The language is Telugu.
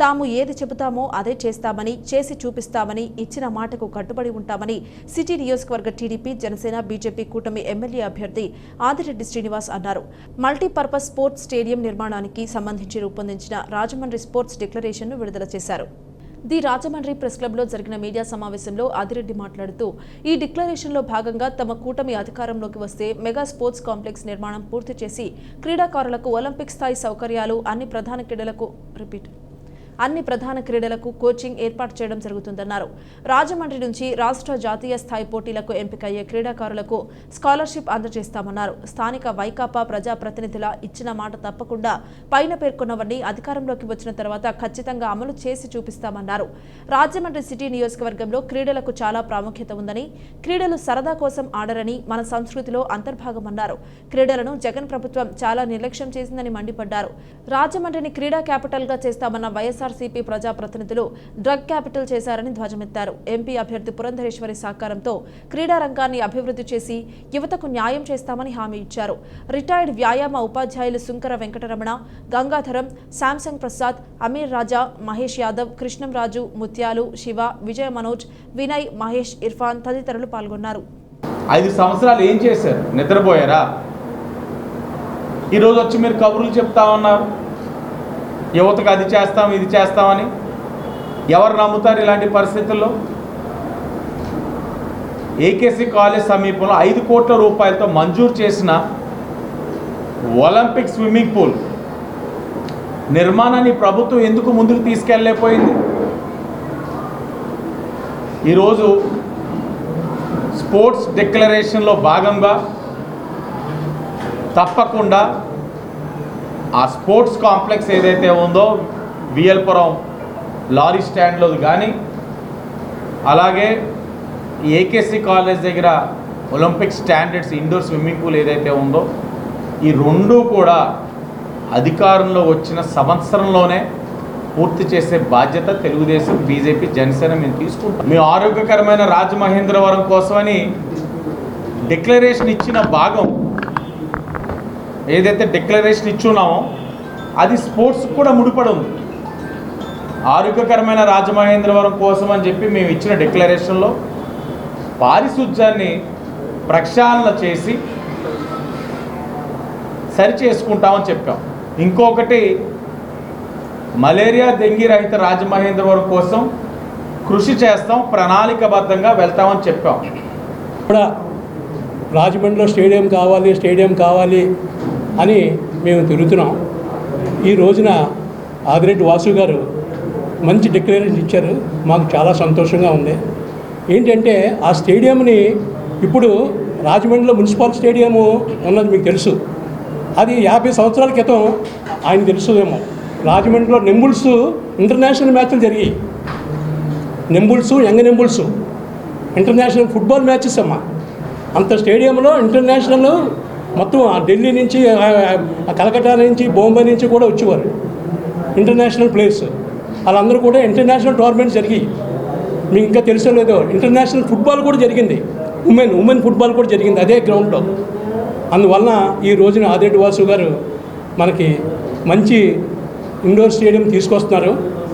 తాము ఏది చెబుతామో అదే చేస్తామని చేసి చూపిస్తామని ఇచ్చిన మాటకు కట్టుబడి ఉంటామని సిటీ నియోజకవర్గ టీడీపీ జనసేన బీజేపీ కూటమి ఎమ్మెల్యే అభ్యర్థి ఆదిరెడ్డి శ్రీనివాస్ అన్నారు. మల్టీపర్పస్ స్పోర్ట్స్ స్టేడియం నిర్మాణానికి సంబంధించి రూపొందించిన రాజమండ్రి స్పోర్ట్స్ డిక్లరేషన్ను విడుదల చేశారు. ది రాజమండ్రి ప్రెస్ క్లబ్లో జరిగిన మీడియా సమావేశంలో ఆదిరెడ్డి మాట్లాడుతూ ఈ డిక్లరేషన్లో భాగంగా తమ కూటమి అధికారంలోకి వస్తే మెగా స్పోర్ట్స్ కాంప్లెక్స్ నిర్మాణం పూర్తి చేసి క్రీడాకారులకు ఒలింపిక్ స్థాయి సౌకర్యాలు అన్ని ప్రధాన క్రీడలకు రిపీట్ అన్ని ప్రధాన క్రీడలకు కోచింగ్ ఏర్పాటు చేయడం జరుగుతుందన్నారు. రాజమండ్రి నుంచి రాష్ట్ర జాతీయ స్థాయి పోటీలకు ఎంపికయ్యే క్రీడాకారులకు స్కాలర్షిప్ అందజేస్తామన్నారు. స్థానిక వైకాపా ప్రజాప్రతినిధుల ఇచ్చిన మాట తప్పకుండా పైన పేర్కొన్నవన్నీ అధికారంలోకి వచ్చిన తర్వాత ఖచ్చితంగా అమలు చేసి చూపిస్తామన్నారు. రాజమండ్రి సిటీ నియోజకవర్గంలో క్రీడలకు చాలా ప్రాముఖ్యత ఉందని క్రీడలు సరదా కోసం ఆడరని మన సంస్కృతిలో అంతర్భాగమన్నారు. క్రీడలను జగన్ ప్రభుత్వం చాలా నిర్లక్ష్యం చేసిందని మండిపడ్డారు. రాజమండ్రిని క్రీడా క్యాపిటల్గా చేస్తామన్న వైఎస్ఆర్సీపీ ప్రజాప్రతినిధులు డ్రగ్ క్యాపిటల్ చేశారని ధ్వజమెత్తారు. ఎంపీ అభ్యర్థి పురంధరేశ్వరి సహకారంతో క్రీడా రంగాన్ని అభివృద్ధి చేసి యువతకు న్యాయం చేస్తామని హామీ ఇచ్చారు. రిటైర్డ్ వ్యాయామ ఉపాధ్యాయులు సుంకర వెంకటరమణ గంగాధరం శాంసంగ్ ప్రసాద్ అమీర్ రాజా మహేష్ యాదవ్ కృష్ణంరాజు ముత్యాలు శివ విజయ మనోజ్ వినయ్ మహేష్ ఇర్ఫాన్ తదితరులు పాల్గొన్నారు. ఐదు సంవత్సరాలు ఏం చేశారు? నిద్రపోయారా? ఈరోజు వచ్చి మీరు కబుర్లు చెప్తా ఉన్నారు. యువతకు అది చేస్తాం ఇది చేస్తామని ఎవరు నమ్ముతారు ఇలాంటి పరిస్థితుల్లో? ఏకేసీ కాలేజ్ సమీపంలో ఐదు కోట్ల రూపాయలతో మంజూరు చేసిన ఒలింపిక్ స్విమ్మింగ్ పూల్ నిర్మాణాన్ని ప్రభుత్వం ఎందుకు ముందుకు తీసుకెళ్ళలేకపోయింది? ఈరోజు స్పోర్ట్స్ డిక్లరేషన్లో భాగంగా తప్పకుండా ఆ స్పోర్ట్స్ కాంప్లెక్స్ ఏదైతే ఉందో విఎల్పురం లారీ స్టాండ్లో కానీ అలాగే ఏకేసీ కాలేజ్ దగ్గర Olympic standards indoor swimming pool ఏదైతే ఉందో ఈ రెండూ కూడా అధికారంలో వచ్చిన సంవత్సరంలోనే పూర్తి చేసే బాధ్యత తెలుగుదేశం బీజేపీ జనసేన మేము తీసుకుంటాం మేము ఆరోగ్యకరమైన రాజమహేంద్రవరం కోసమని డిక్లరేషన్ ఇచ్చిన భాగం ఏదైతే డిక్లరేషన్ ఇచ్చున్నామో అది స్పోర్ట్స్ కూడా ముడిపడి ఉంది ఆరోగ్యకరమైన రాజమహేంద్రవరం కోసం అని చెప్పి మేము ఇచ్చిన డిక్లరేషన్లో పారిశుధ్యాన్ని ప్రక్షాళన చేసి సరి చేసుకుంటామని చెప్పాం. ఇంకొకటి మలేరియా డెంగీ రహిత రాజమహేంద్రవరం కోసం కృషి చేస్తాం ప్రణాళికబద్ధంగా వెళ్తామని చెప్పాం. ఇప్పుడు రాజమండ్రిలో స్టేడియం కావాలి స్టేడియం కావాలి అని మేము తిరుగుతున్నాం. ఈ రోజున ఆదిరెడ్డి వాసు గారు మంచి డిక్లరేషన్ ఇచ్చారు. మాకు చాలా సంతోషంగా ఉంది. ఏంటంటే ఆ స్టేడియంని ఇప్పుడు రాజమండ్రిలో మున్సిపల్ స్టేడియము ఉన్నది మీకు తెలుసు. అది యాభై సంవత్సరాల క్రితం ఆయన తెలుసుదేమో. రాజమండ్రిలో నెంబుల్స్ ఇంటర్నేషనల్ మ్యాచ్లు జరిగాయి. నెంబుల్స్ యంగ్ నెంబుల్స్. ఇంటర్నేషనల్ ఫుట్బాల్ మ్యాచెస్ అమ్మా. అంత స్టేడియంలో ఇంటర్నేషనల్ మొత్తం ఆ ఢిల్లీ నుంచి ఆ, కలకట్టా నుంచి బొంబై నుంచి కూడా వచ్చేవారు. International place. వాళ్ళందరూ కూడా ఇంటర్నేషనల్ టోర్నమెంట్ జరిగాయి. మీకు ఇంకా తెలుసో లేదో ఇంటర్నేషనల్ ఫుట్బాల్ కూడా జరిగింది. ఉమెన్ ఉమెన్ ఫుట్బాల్ కూడా జరిగింది అదే గ్రౌండ్లో. అందువలన ఈ రోజున ఆదిరెడ్డి వాసు గారు మనకి మంచి ఇండోర్ స్టేడియం తీసుకొస్తున్నారు.